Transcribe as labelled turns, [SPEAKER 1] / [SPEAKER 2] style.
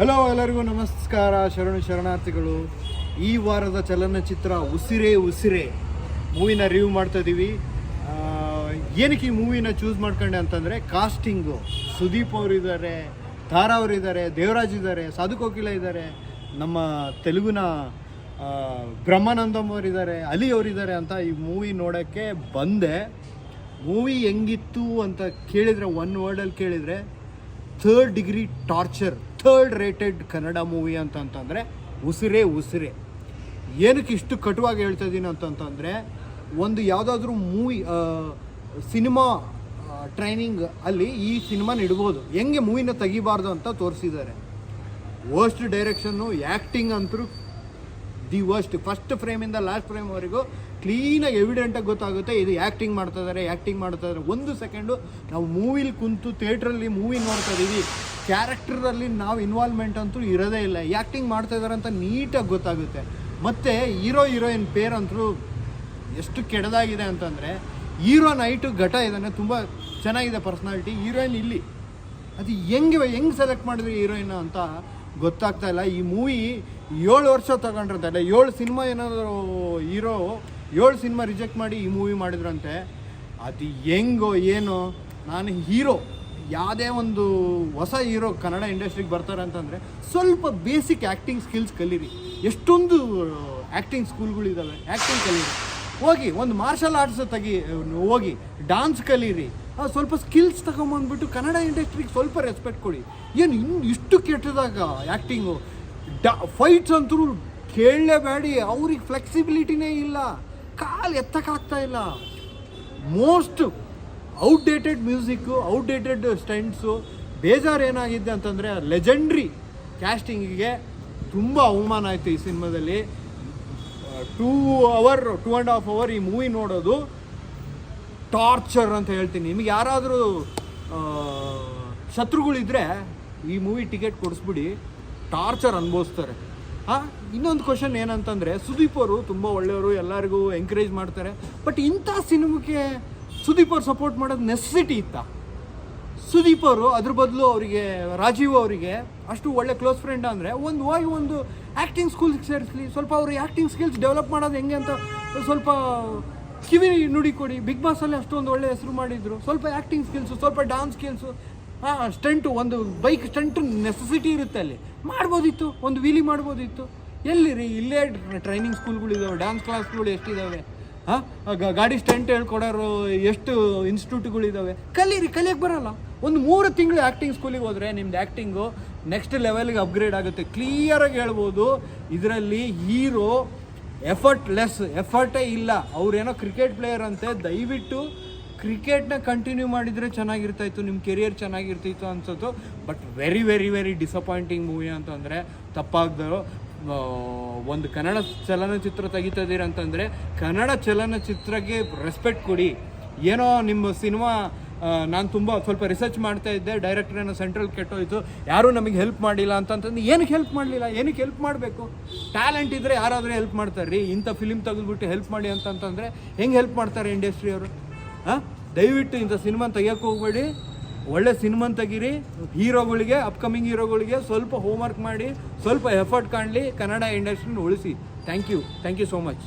[SPEAKER 1] Hello ಎಲ್ಲರಿಗೂ ನಮಸ್ಕಾರ. ಶರಣು ಶರಣಾರ್ಥಿಗಳು, ಈ ವಾರದ ಚಲನಚಿತ್ರ ಉಸಿರೇ ಉಸಿರೇ ಮೂವಿನ ರಿವ್ಯೂ ಮಾಡ್ತಾ ಇದ್ದೀವಿ ಏನಕ್ಕೆ ಈ ಮೂವಿನ ಚೂಸ್ ಮಾಡ್ಕೊಂಡೆ ಅಂತಂದರೆ ಕಾಸ್ಟಿಂಗು ಸುದೀಪ್ ಅವರಿದ್ದಾರೆ, ತಾರಾ ಅವರು ಇದ್ದಾರೆ ದೇವರಾಜ್ ಇದ್ದಾರೆ, ಸಾಧು ಕೋಕಿಲ ಇದ್ದಾರೆ, ನಮ್ಮ ತೆಲುಗಿನ ಬ್ರಹ್ಮಾನಂದಮ್ ಬ್ರಹ್ಮಾನಂದಂ ಅವರಿದ್ದಾರೆ, ಅಲಿ ಅವರಿದ್ದಾರೆ ಅಂತ ಈ ಮೂವಿ ನೋಡೋಕ್ಕೆ ಬಂದೆ. ಮೂವಿ ಹೆಂಗಿತ್ತು ಅಂತ ಕೇಳಿದರೆ ಒನ್ ವರ್ಡಲ್ಲಿ ಕೇಳಿದರೆ third degree torture third rated Kannada movie ಅಂತಂತಂದರೆ ಉಸಿರೇ ಉಸಿರೇ. ಏನಕ್ಕೆ ಇಷ್ಟು ಕಟುವಾಗಿ ಹೇಳ್ತಾ ಇದ್ದೀನಿ ಅಂತಂತಂದರೆ ಒಂದು ಯಾವುದಾದ್ರೂ ಮೂವಿ ಸಿನಿಮಾ ಟ್ರೈನಿಂಗ್ ಅಲ್ಲಿ ಈ ಸಿನಿಮಾನ ಇಡ್ಬೋದು ಹೆಂಗೆ ಮೂವಿನ ತೆಗಿಬಾರ್ದು ಅಂತ ತೋರಿಸಿದ್ದಾರೆ. ವರ್ಸ್ಟ್ ಡೈರೆಕ್ಷನ್ನು ಆ್ಯಕ್ಟಿಂಗ್ ಅಂತೂ ದಿ ವರ್ಸ್ಟ್ ಫಸ್ಟ್ ಫ್ರೇಮಿಂದ ಲಾಸ್ಟ್ ಫ್ರೇಮ್ವರೆಗೂ ಕ್ಲೀನಾಗಿ ಎವಿಡೆಂಟಾಗಿ ಗೊತ್ತಾಗುತ್ತೆ ಇದು ಆ್ಯಕ್ಟಿಂಗ್ ಮಾಡ್ತಾ ಇದ್ದಾರೆ ಆ್ಯಕ್ಟಿಂಗ್ ಮಾಡ್ತಾ ಇದ್ದಾರೆ ಒಂದು ಸೆಕೆಂಡು ನಾವು ಮೂವಿಲಿ ಕುಂತು ಥಿಯೇಟ್ರಲ್ಲಿ ಮೂವಿ ನೋಡ್ತಾ ಇದ್ದೀವಿ ಕ್ಯಾರೆಕ್ಟರಲ್ಲಿ ನಾವು ಇನ್ವಾಲ್ವ್ಮೆಂಟ್ ಅಂತೂ ಇರೋದೇ ಇಲ್ಲ. ಆ್ಯಕ್ಟಿಂಗ್ ಮಾಡ್ತಾ ಇದ್ದಾರೆ ಅಂತ ನೀಟಾಗಿ ಗೊತ್ತಾಗುತ್ತೆ. ಮತ್ತು ಹೀರೋ ಹೀರೋಯಿನ್ ಪೇರ್ ಅಂತೂ ಎಷ್ಟು ಕೆಡದಾಗಿದೆ ಅಂತಂದರೆ, ಹೀರೋ ನೈಟು ಘಟ ಇದ್ದಾನೆ ತುಂಬ ಚೆನ್ನಾಗಿದೆ ಪರ್ಸ್ನಾಲಿಟಿ ಹೀರೋಯಿನ್ ಇಲ್ಲಿ. ಅದು ಹೆಂಗೆ ಹೆಂಗೆ ಸೆಲೆಕ್ಟ್ ಮಾಡಿದ್ರಿ ಹೀರೋಯಿನ್ ಅಂತ ಗೊತ್ತಾಗ್ತಾ ಇಲ್ಲ. ಈ ಮೂವಿ ಏಳು ವರ್ಷ ತಗೊಂಡಿರ್ತಾರೆ ಏಳು ಸಿನಿಮಾ ಏನಾದರೂ ಹೀರೋ ಏಳು ಸಿನಿಮಾ ರಿಜೆಕ್ಟ್ ಮಾಡಿ ಈ ಮೂವಿ ಮಾಡಿದ್ರಂತೆ, ಅದು ಹೆಂಗೋ ಏನೋ. ನಾನು ಹೀರೋ ಯಾವುದೇ ಒಂದು ಹೊಸ ಹೀರೋ ಕನ್ನಡ ಇಂಡಸ್ಟ್ರಿಗೆ ಬರ್ತಾರೆ ಅಂತಂದರೆ ಸ್ವಲ್ಪ ಬೇಸಿಕ್ ಆ್ಯಕ್ಟಿಂಗ್ ಸ್ಕಿಲ್ಸ್ ಕಲೀರಿ. ಎಷ್ಟೊಂದು ಆ್ಯಕ್ಟಿಂಗ್ ಸ್ಕೂಲ್ಗಳಿದ್ದಾವೆ ಆ್ಯಕ್ಟಿಂಗ್ ಕಲೀರಿ. ಹೋಗಿ, ಒಂದು ಮಾರ್ಷಲ್ ಆರ್ಟ್ಸ್ ತೆಗಿ ಹೋಗಿ ಡಾನ್ಸ್ ಕಲೀರಿ. ಸ್ವಲ್ಪ ಸ್ಕಿಲ್ಸ್ ತಗೊಂಬಂದ್ಬಿಟ್ಟು ಕನ್ನಡ ಇಂಡಸ್ಟ್ರಿಗೆ ಸ್ವಲ್ಪ ರೆಸ್ಪೆಕ್ಟ್ ಕೊಡಿ. ಏನು ಇನ್ನು ಇಷ್ಟು ಕೆಟ್ಟದಾಗ ಆ್ಯಕ್ಟಿಂಗು ಡಾ ಫೈಟ್ಸ್ ಅಂತೂ ಕೇಳಲೇಬೇಡಿ. ಅವ್ರಿಗೆ ಫ್ಲೆಕ್ಸಿಬಿಲಿಟಿನೇ ಇಲ್ಲ. ಕಾಲು ಎತ್ತಕ್ಕಾಗ್ತಾ ಇಲ್ಲ. Most outdated music outdated stunts ಬೇಜಾರು ಏನಾಗಿದೆ ಅಂತಂದರೆ ಲೆಜೆಂಡ್ರಿ ಕ್ಯಾಸ್ಟಿಂಗಿಗೆ ತುಂಬ ಅವಮಾನ ಆಯಿತು ಈ ಸಿನಿಮಾದಲ್ಲಿ. Two hour two and half hour ಈ ಮೂವಿ ನೋಡೋದು ಟಾರ್ಚರ್ ಅಂತ ಹೇಳ್ತೀನಿ. ನಿಮಗೆ ಯಾರಾದರೂ ಶತ್ರುಗಳಿದ್ರೆ ಈ ಮೂವಿ ಟಿಕೆಟ್ ಕೊಡಿಸ್ಬಿಡಿ. ಟಾರ್ಚರ್ ಅನುಭವಿಸ್ತಾರೆ. ಹಾಂ, ಇನ್ನೊಂದು ಕ್ವಶನ್ ಏನಂತಂದರೆ ಸುದೀಪ್ ಅವರು ತುಂಬ ಒಳ್ಳೆಯವರು, ಎಲ್ಲರಿಗೂ ಎಂಕರೇಜ್ ಮಾಡ್ತಾರೆ. ಬಟ್ ಇಂಥ ಸಿನಿಮಾಕ್ಕೆ ಸುದೀಪ್ ಅವ್ರು ಸಪೋರ್ಟ್ ಮಾಡೋದು ನೆಸೆಸಿಟಿ ಇತ್ತ. ಸುದೀಪ್ ಅವರು ಅದ್ರ ಬದಲು ಅವರಿಗೆ, ರಾಜೀವ್ ಅವರಿಗೆ ಅಷ್ಟು ಒಳ್ಳೆ ಕ್ಲೋಸ್ ಫ್ರೆಂಡ್ ಅಂದರೆ ಒಂದು ಹೋಗಿ ಒಂದು ಆ್ಯಕ್ಟಿಂಗ್ ಸ್ಕೂಲ್ಗೆ ಸೇರಿಸಲಿ, ಸ್ವಲ್ಪ ಅವರು ಆ್ಯಕ್ಟಿಂಗ್ ಸ್ಕಿಲ್ಸ್ ಡೆವಲಪ್ ಮಾಡೋದು ಹೆಂಗೆ ಅಂತ ಸ್ವಲ್ಪ ಕಿವಿ ನುಡಿ ಕೊಡಿ. ಬಿಗ್ ಬಾಸಲ್ಲಿ ಅಷ್ಟೊಂದು ಒಳ್ಳೆ ಹೆಸರು ಮಾಡಿದ್ರು. ಸ್ವಲ್ಪ ಆ್ಯಕ್ಟಿಂಗ್ ಸ್ಕಿಲ್ಸು ಸ್ವಲ್ಪ ಡ್ಯಾನ್ಸ್ ಸ್ಕಿಲ್ಸು ಹಾಂ ಸ್ಟಂಟು ಒಂದು ಬೈಕ್ ಸ್ಟಂಟು ನೆಸೆಸಿಟಿ ಇರುತ್ತೆ ಅಲ್ಲಿ. ಮಾಡ್ಬೋದಿತ್ತು, ಒಂದು ವೀಲಿ ಮಾಡ್ಬೋದಿತ್ತು. ಎಲ್ಲಿ ರೀ ಇಲ್ಲೇ ಟ್ರೈನಿಂಗ್ ಸ್ಕೂಲ್ಗಳಿದ್ದಾವೆ ಡ್ಯಾನ್ಸ್ ಕ್ಲಾಸ್ಗಳು ಎಷ್ಟಿದ್ದಾವೆ ಹಾಂ? ಗಾಡಿ ಸ್ಟೆಂಟ್ ಹೇಳ್ಕೊಡೋರು ಎಷ್ಟು ಇನ್ಸ್ಟಿಟ್ಯೂಟ್ಗಳಿದ್ದಾವೆ ಕಲೀರಿ ಕಲಿಯಕ್ಕೆ ಬರಲ್ಲ. ಒಂದು ಮೂರು ತಿಂಗಳು ಆ್ಯಕ್ಟಿಂಗ್ ಸ್ಕೂಲಿಗೆ ಹೋದರೆ ನಿಮ್ದು ಆ್ಯಕ್ಟಿಂಗು ನೆಕ್ಸ್ಟ್ ಲೆವೆಲ್ಗೆ ಅಪ್ಗ್ರೇಡ್ ಆಗುತ್ತೆ. ಕ್ಲಿಯರಾಗಿ ಹೇಳ್ಬೋದು, ಇದರಲ್ಲಿ ಹೀರೋ ಎಫರ್ಟ್ ಲೆಸ್ ಎಫರ್ಟೇ ಇಲ್ಲ. ಅವ್ರೇನೋ ಕ್ರಿಕೆಟ್ ಪ್ಲೇಯರ್ ಅಂತೆ, ದಯವಿಟ್ಟು ಕ್ರಿಕೆಟ್ನ ಕಂಟಿನ್ಯೂ ಮಾಡಿದರೆ ಚೆನ್ನಾಗಿರ್ತಾಯಿತ್ತು ನಿಮ್ಮ ಕೆರಿಯರ್ ಚೆನ್ನಾಗಿರ್ತಿತ್ತು ಅನ್ಸೋದು. But very very very disappointing movie ಅಂತಂದರೆ ತಪ್ಪಾಗ್ದರೋ ಒಂದು ಕನ್ನಡ ಚಲನಚಿತ್ರ ತೆಗಿತಾ ಅಂತಂದರೆ ಕನ್ನಡ ಚಲನಚಿತ್ರಕ್ಕೆ ರೆಸ್ಪೆಕ್ಟ್ ಕೊಡಿ. ಏನೋ ನಿಮ್ಮ ಸಿನಿಮಾ ನಾನು ತುಂಬ ಸ್ವಲ್ಪ ರಿಸರ್ಚ್ ಮಾಡ್ತಾ ಇದ್ದೆ ಡೈರೆಕ್ಟರ್ ಏನೋ ಸೆಂಟ್ರಲ್ ಕೆಟ್ಟೋಯ್ತು, ಯಾರೂ ನಮಗೆ ಹೆಲ್ಪ್ ಮಾಡಿಲ್ಲ ಅಂತಂತಂದು ಏನಕ್ಕೆ ಹೆಲ್ಪ್ ಮಾಡಲಿಲ್ಲ? ಏನಕ್ಕೆ ಹೆಲ್ಪ್ ಮಾಡಬೇಕು? ಟ್ಯಾಲೆಂಟ್ ಇದ್ದರೆ ಯಾರಾದರೂ ಹೆಲ್ಪ್ ಮಾಡ್ತಾರೆ ರೀ ಇಂಥ ಫಿಲಿಮ್ ತೆಗೆದುಬಿಟ್ಟು ಹೆಲ್ಪ್ ಮಾಡಿ ಅಂತಂತಂದರೆ ಹೆಂಗೆ ಹೆಲ್ಪ್ ಮಾಡ್ತಾರೆ ಇಂಡಸ್ಟ್ರಿಯವರು ಹಾಂ ದಯವಿಟ್ಟು ಇಂಥ ಸಿನಿಮಾ ತೆಗಿಯೋಕೆ ಹೋಗ್ಬೇಡಿ. ಒಳ್ಳೆ ಸಿನಿಮಾ ತೆಗೀರಿ, ಹೀರೋಗಳಿಗೆ ಅಪ್ಕಮಿಂಗ್ ಹೀರೋಗಳಿಗೆ ಸ್ವಲ್ಪ ಹೋಮ್ವರ್ಕ್ ಮಾಡಿ, ಸ್ವಲ್ಪ ಎಫರ್ಟ್ ಕಾಣಲಿ, ಕನ್ನಡ ಇಂಡಸ್ಟ್ರಿನ ಉಳಿಸಿ. Thank you thank you so much